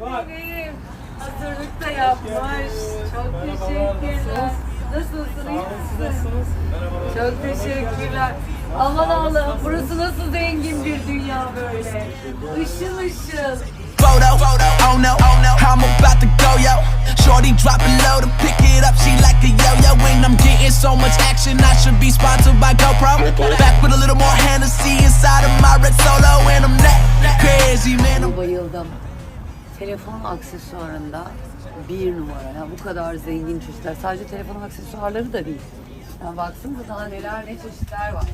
benim. Hazırlık da yapmış. Çok teşekkürler. Nasılsın? iyi misin? Çok teşekkürler. Aman Allah'ım burası nasıl zengin bir dünya böyle. Işıl ışıl. photo. Oh no, oh no, I'm about to go yo. Shorty drop it low to pick it up. She like a yo yo, and I'm getting so much action. I should be sponsored by GoPro. Back with a little more Hennessy inside of my red solo, and I'm that crazy man. Bayıldım. Telefon aksesuarında bir numara. Ya bu kadar zengin çeşitler. Sadece telefon aksesuarları da değil. Ya baksanıza daha neler ne çeşitler var.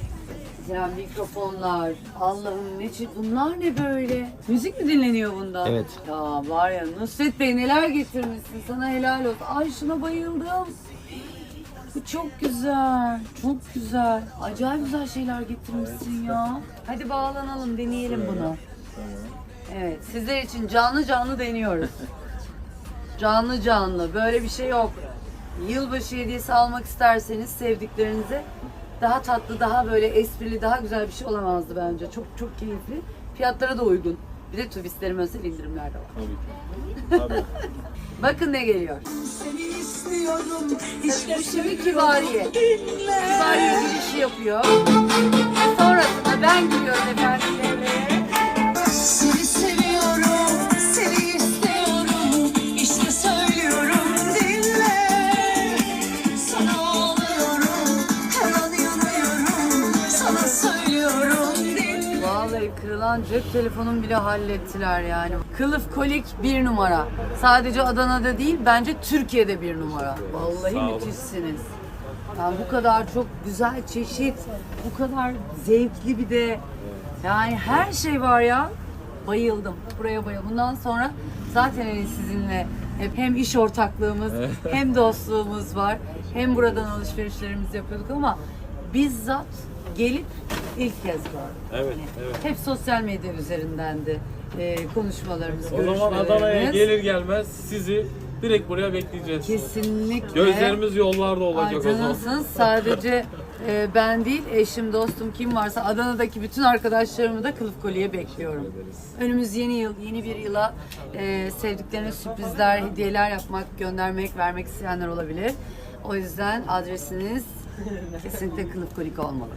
Mesela mikrofonlar. Allah'ım ne çeşit. Bunlar ne böyle? Müzik mi dinleniyor bunda? Evet. Ya var ya Nusret Bey neler getirmişsin. Sana helal olsun. Ay şuna bayıldım. Bu çok güzel. Çok güzel. Acayip güzel şeyler getirmişsin ya. Hadi bağlanalım deneyelim bunu. Evet, sizler için canlı canlı deniyoruz. canlı canlı, böyle bir şey yok. Yılbaşı hediyesi almak isterseniz sevdiklerinize daha tatlı, daha böyle esprili, daha güzel bir şey olamazdı bence. Çok çok keyifli. Fiyatlara da uygun. Bir de turistlerin özel indirimler de var. Tabii. Bakın ne geliyor. İşte şimdi Kibariye. Kibariye girişi yapıyor. Vallahi kırılan cep telefonum bile hallettiler yani. Kılıf kolik bir numara. Sadece Adana'da değil bence Türkiye'de bir numara. Vallahi müthişsiniz. Yani bu kadar çok güzel çeşit, bu kadar zevkli bir de yani her şey var ya. Bayıldım. Buraya bayıldım. Bundan sonra zaten hani sizinle hep hem iş ortaklığımız hem dostluğumuz var. Hem buradan alışverişlerimizi yapıyorduk ama bizzat gelip ilk kez gördüm. Evet, evet. Hep sosyal medya üzerindendi e, konuşmalarımız, O zaman. Adana'ya gelir gelmez sizi direkt buraya bekleyeceğiz. Kesinlikle. Gözlerimiz yollarda olacak o zaman. Canımsın. Sadece e, ben değil, eşim, dostum kim varsa Adana'daki bütün arkadaşlarımı da kılıf kolye bekliyorum. Önümüz yeni yıl, yeni bir yıla e, sevdiklerine sürprizler, hediyeler yapmak, göndermek, vermek isteyenler olabilir. O yüzden adresiniz kesinlikle kılıf kolik olmalı.